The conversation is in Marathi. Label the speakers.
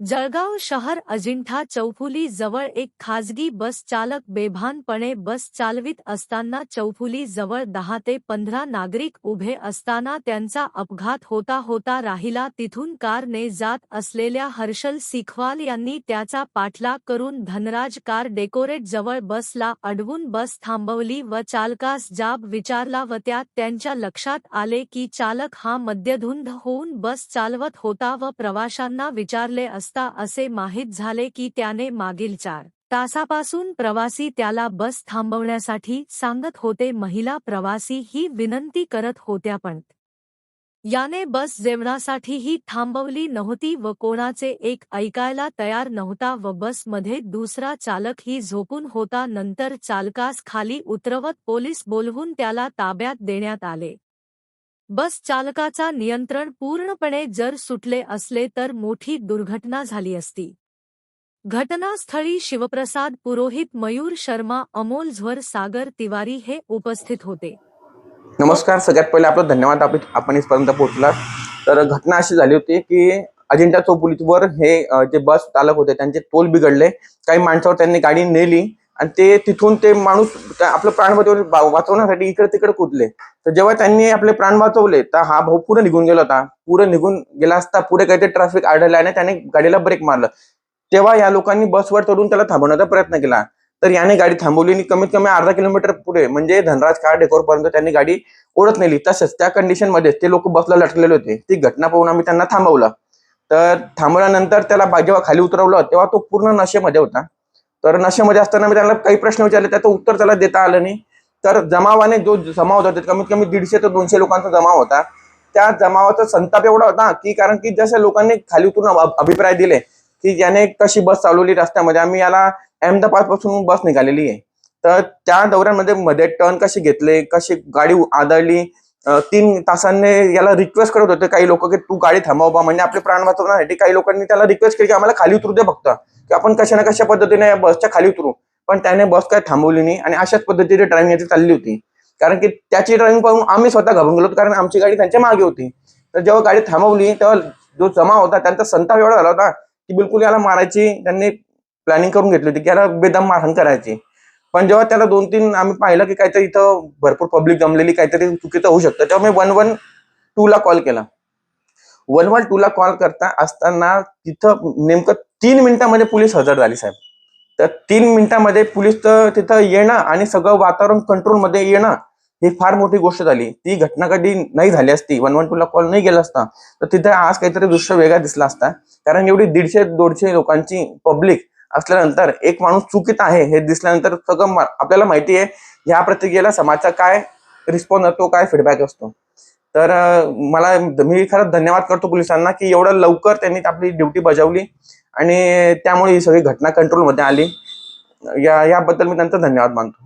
Speaker 1: जळगाव शहर अजिंठा चौफुली जवळ एक खाजगी बस चालक बेभानपणे बस चालवित असताना चौफुली जवळ दहा ते पंधरा नागरिक उभे असताना त्यांचा अपघात होता होता राहिला तिथून कारने जात असलेल्या हर्षल सिखवाल यांनी त्याचा पाठलाग करून धनराज कार डेकोरेट जवळ बसला अडवून बस थांबवली व चालकास जाब विचारला व त्यात त्यांच्या लक्षात आले की चालक हा मद्यधुंद होऊन बस चालवत होता व प्रवाशांना विचारले असता असे माहीत झाले की त्याने मागील चार तासापासून प्रवासी त्याला बस थांबवण्यासाठी सांगत होते. महिला प्रवासी ही विनंती करत होत्या पण याने बस जेवणासाठीही थांबवली नव्हती व कोणाचे एक ऐकायला तयार नव्हता व बसमध्ये दुसरा चालकही झोपून होता. नंतर चालकास खाली उतरवत पोलीस बोलवून त्याला ताब्यात देण्यात आले. बस चालकाचा नियंत्रण पूर्णपणे जर सुटले असले तर मोठी दुर्घटना झाली असती. घटनास्थळी शिवप्रसाद पुरोहित मयूर शर्मा अमोल झवर सागर तिवारी हे उपस्थित होते.
Speaker 2: नमस्कार सगळ्यात पहिले आपलं धन्यवाद. आपण इथपर्यंत पोहोचला तर घटना अशी झाली होती की अजिंठा चौपुलीवर हे जे बस चालक होते त्यांचे तोल बिघडले. काही माणसावर त्यांनी गाडी नेली. आणि ते तिथून ते माणूस आपलं प्राण वाचवण्यासाठी इकडे तिकडे कुदले. तर जेव्हा त्यांनी आपले प्राण वाचवले तर हा भाऊ पुढे निघून गेला होता. पुढे निघून गेला असता पुढे काहीतरी ट्रॅफिक आढळल्याने आणि त्याने गाडीला ब्रेक मारलं. तेव्हा या लोकांनी बसवर चढून त्याला थांबवण्याचा प्रयत्न केला. तर याने गाडी थांबवली आणि कमीत कमी अर्धा किलोमीटर पुढे म्हणजे धनराज काळ डेकोर पर्यंत त्यांनी गाडी ओढत नेली. तसंच त्या कंडिशनमध्ये ते लोक बसला लटकलेले होते. ती घटना पाहून आम्ही त्यांना थांबवलं. तर थांबवल्यानंतर त्याला बा- जेव्हा खाली उतरवलं तेव्हा तो पूर्ण नशेमध्ये होता. तर नशेमध्ये असताना मी त्याला काही प्रश्न विचारले त्याचं उत्तर त्याला देता आलं नाही. तर जमावाने जो जमाव होता कमीत कमी दीडशे ते दोनशे लोकांचा जमाव होता. त्या जमावाचा संताप एवढा होता की कारण की जशा लोकांनी खाली उतरून अभिप्राय दिले की याने कशी बस चालवली रस्त्यामध्ये आम्ही याला अहमदाबादपासून बस निघालेली आहे. तर त्या दौऱ्यांमध्ये मध्ये टर्न कसे घेतले कशी गाडी आदळली तीन तासांनी याला रिक्वेस्ट करत होते काही लोक की तू गाडी थांबव बा म्हणजे आपले प्राण वाचवण्यासाठी काही लोकांनी त्याला रिक्वेस्ट केली की आम्हाला खाली उतरू दे फक्त. की आपण कशा ना कशा पद्धतीने या बसच्या खाली उतरू. पण त्याने बस काय थांबवली नाही आणि अशाच पद्धतीने ड्रायव्हिंग याची चालली होती. कारण की त्याची ड्रायव्हिंग पाहून आम्ही स्वतः घाबरून गेलो कारण आमची गाडी त्यांच्या मागे होती. तर जेव्हा गाडी थांबवली तेव्हा जो जमा होता त्यांचा संताप एवढा झाला होता की बिलकुल याला मारायची त्यांनी प्लॅनिंग करून घेतली होती की याला बेदम मारहाण करायची. पण जेव्हा त्याला दोन तीन आम्ही पाहिलं की काहीतरी इथं भरपूर पब्लिक जमलेली काहीतरी चुकीचं होऊ शकतं तेव्हा मी वन वन टू ला कॉल केला. वन वन टू ला कॉल करता असताना तिथं नेमकं तीन मिनिटामध्ये पोलीस हजर झाली साहेब. तर तीन मिनिटामध्ये पोलीस तर तिथं येणं आणि सगळं वातावरण कंट्रोलमध्ये येणं ही फार मोठी गोष्ट झाली. ती घटना कधी नाही झाली असती. वन वन टू ला कॉल नाही गेला असता. तर तिथे आज काहीतरी दृश्य वेगळा दिसला असता. कारण एवढी दीडशे दोनशे लोकांची पब्लिक असल्यानंतर एक माणूस चुकीत आहे हे दिसल्यानंतर सगळं आपल्याला माहिती आहे ह्या प्रतिक्रियेला समाजचा काय रिस्पॉन्स असतो काय फीडबॅक असतो. तर मला मी खरंच धन्यवाद करतो पोलिसांना की एवढं लवकर त्यांनी आपली ड्युटी बजावली आणि त्यामुळे ही सगळी घटना कंट्रोलमध्ये आली. या याबद्दल मी त्यांचा धन्यवाद मानतो.